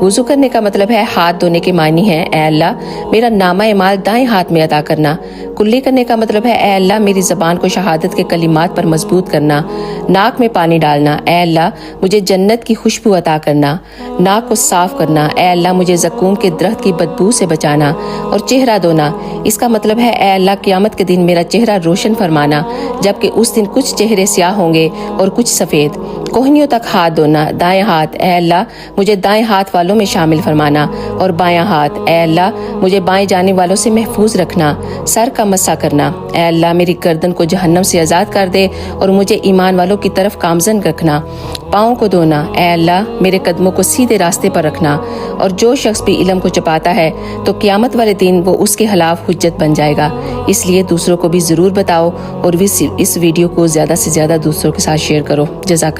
وضو کرنے کا مطلب ہے ہاتھ دھونے کے معنی ہے اے اللہ، میرا نامہ اعمال دائیں ہاتھ میں ادا کرنا۔ کلی کرنے کا مطلب ہے، اے اللہ، میری زبان کو شہادت کے کلمات پر مضبوط کرنا۔ ناک میں پانی ڈالنا۔ اے اللہ، مجھے جنت کی خوشبو عطا کرنا۔ ناک کو صاف کرنا۔ اے اللہ، مجھے زکوم کے درخت کی بدبو سے بچانا اور چہرہ دھونا۔ اس کا مطلب ہے، اے اللہ، قیامت کے دن میرا چہرہ روشن فرمانا، جبکہ اس دن کچھ چہرے سیاہ ہوں گے اور کچھ سفید۔ کوہنیوں تک ہاتھ دھونا۔ دائیں ہاتھ، اے اللہ، مجھے دائیں ہاتھ والوں میں شامل فرمانا اور بایاں ہاتھ، اے اللہ، مجھے بائیں جانے والوں سے محفوظ رکھنا، سر کا مسا کرنا۔ اے اللہ، میری گردن کو جہنم سے آزاد کر دے اور مجھے ایمان والوں کی طرف کامزن رکھنا۔ پاؤں کو دھونا۔ اے اللہ، میرے قدموں کو سیدھے راستے پر رکھنا۔ اور جو شخص بھی علم کو چپاتا ہے تو قیامت والے دن وہ اس کے خلاف حجت بن جائے گا۔ اس لیے دوسروں کو بھی ضرور بتاؤ اور اس ویڈیو کو زیادہ سے زیادہ دوسروں کے ساتھ شیئر کرو۔ جزاک